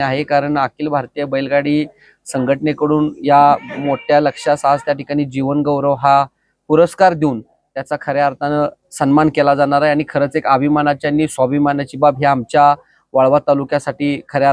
आहे कारण अखिल भारतीय बैलगाडी संघटनेकडून या मोठ्या लक्षास आज त्या ठिकाणी जीवन गौरव हा पुरस्कार देऊन त्याचा खऱ्या अर्थानं सन्मान केला जाणार आहे. आणि खरंच एक अभिमानाची आणि स्वाभिमानाची बाब ही आमच्या वाळवा तालुक्यासाठी खऱ्या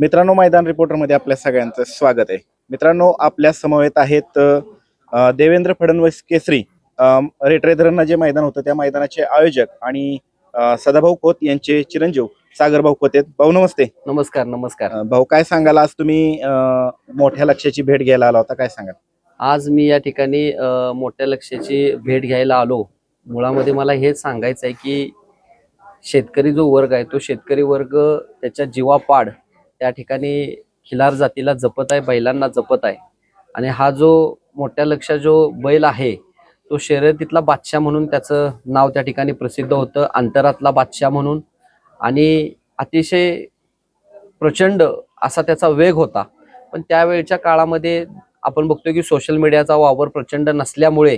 मित्रांनो मैदान रिपोर्टरमध्ये आपल्या सगळ्यांचं स्वागत आहे. मित्रांनो आपल्या समवेत आहेत देवेंद्र फडणवीस केसरी रेटरे धरणं जे मैदान होतं त्या मैदानाचे आयोजक आणि सदाभाऊ खोत यांचे चिरंजीव सागरभाऊ खोत आहेत. भाऊ नमस्ते. नमस्कार नमस्कार. अ, भाऊ काय सांगाल? आज तुम्ही अ, मोठ्या लक्ष्याची भेट घ्यायला आला होता. काय सांगाल? आज मी या ठिकाणी अ, मोठ्या लक्ष्याची भेट घ्यायला आलो. मुळामध्ये मला हेच सांगायचं आहे की शेतकरी जो वर्ग आहे तो शेतकरी वर्ग त्याच्या जीवापाड त्या ठिकाणी खिलार जातीला जपत आहे बैलांना जपत आहे. आणि हा जो मोठ्या लक्ष जो बैल आहे तो शर्यतीतला बादशाह म्हणून त्याचं नाव त्या ठिकाणी प्रसिद्ध होतं अंतरातला बादशाह म्हणून. आणि अतिशय प्रचंड असा त्याचा वेग होता. पण त्यावेळच्या काळामध्ये आपण बघतोय की सोशल मीडियाचा वावर प्रचंड नसल्यामुळे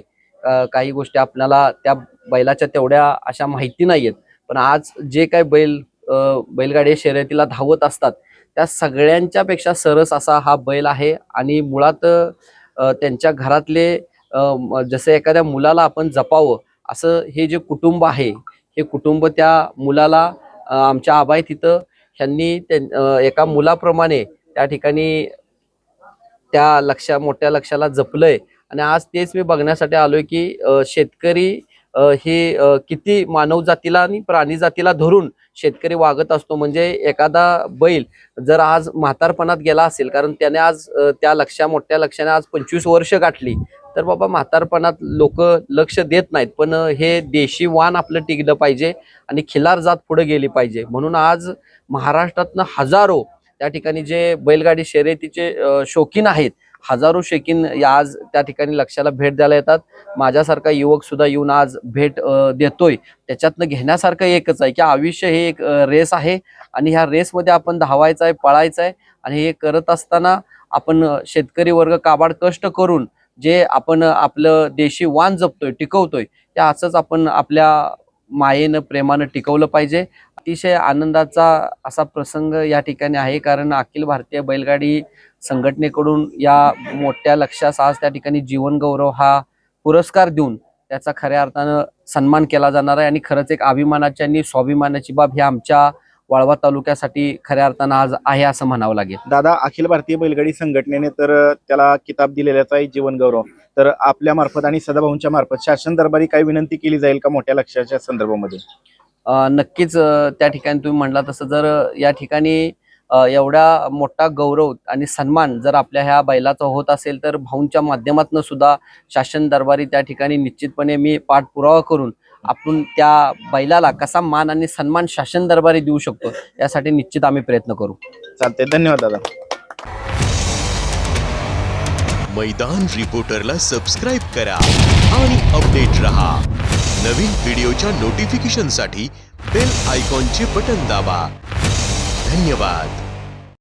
काही गोष्टी आपल्याला त्या बैलाच्या तेवढ्या अशा माहिती नाहीयेत. पण आज जे काही बैल बैलगाडी शर्यतीला धावत असतात त्या सगळ्यांच्या पेक्षा सरस असा हा बैल आहे. आणि मुळात त्यांच्या घरातले जसं एखाद्या मुलाला आपण जपावं असं हे जे कुटुंब आहे हे कुटुंब त्या मुलाला आमच्या आबाई तिथं ह्यांनी त्यां- एका मुलाप्रमाणे त्या ठिकाणी त्या लक्षा मोठ्या लक्षाला जपलंय. आणि आज तेच मी बघण्यासाठी आलोय की शेतकरी हे किती मानव जातीला आणि प्राणी जातीला धरून शेतकरी वागत असतो. म्हणजे एखादा बैल जर आज म्हातारपणात गेला असेल कारण त्याने आज त्या लक्षा मोठ्या लक्षाने आज पंचवीस वर्ष गाठली तर बाबा म्हातारपणात लोक लक्ष देत नाहीत पण हे देशी वाण आपलं टिकलं पाहिजे आणि खिलार जात पुढे गेली पाहिजे. म्हणून आज महाराष्ट्रातनं हजारो त्या ठिकाणी जे बैलगाडी शर्यतीचे शौकीन आहेत हजारो शौकीन या आज त्या ठिकाणी लक्षाला भेट द्यायला येतात. माझ्यासारखा युवक सुद्धा येऊन आज भेट देतोय. त्याच्यातनं घेण्यासारखं एकच आहे की आयुष्य हे एक रेस आहे आणि ह्या रेसमध्ये आपण धावायचं आहे पळायचं आहे आणि हे करत असताना आपण शेतकरी वर्ग काबाड कष्ट करून जे आपण आपलं देशी वाण जपतोय टिकवतोय ते असंच आपण आपल्या मायेनं प्रेमानं टिकवलं पाहिजे. अतिशय आनंदाचा असा प्रसंग या ठिकाणी आहे कारण अखिल भारतीय बैलगाडी संघटनेकडून या मोठ्या लक्षास आज त्या ठिकाणी जीवनगौरव हा पुरस्कार देऊन त्याचा खऱ्या अर्थानं सन्मान केला जाणार आहे. आणि खरंच एक अभिमानाची आणि स्वाभिमानाची बाब ही आमच्या वाळवा तालुक्यासाठी खऱ्या अर्थानं आज आहे असं म्हणावं लागेल. दादा अखिल भारतीय बैलगाडी संघटनेने तर त्याला किताब दिलेल्याचा आहे जीवन गौरव. तर आपल्या मार्फत आणि सदाभाऊंच्या मार्फत शासन दरबारी काही विनंती केली जाईल का मोठ्या लक्ष्याच्या संदर्भामध्ये? नक्कीच त्या ठिकाणी तुम्ही म्हणला तसं. जर या ठिकाणी एवढा मोठा गौरव आणि सन्मान जर आपल्या ह्या बैलाचा होत असेल तर भाऊंच्या माध्यमातून सुद्धा शासन दरबारी त्या ठिकाणी निश्चितपणे मी पाठपुरावा करून आपण त्या बैलाला कसा मान आणि सन्मान शासन दरबारी देऊ शकतो यासाठी निश्चित आम्ही प्रयत्न करू. चालते धन्यवाद दादा. मैदान रिपोर्टरला सबस्क्राईब करा आणि अपडेट रहा. नवीन व्हिडिओच्या नोटिफिकेशनसाठी बेल आयकॉनचे बटन दाबा. धन्यवाद.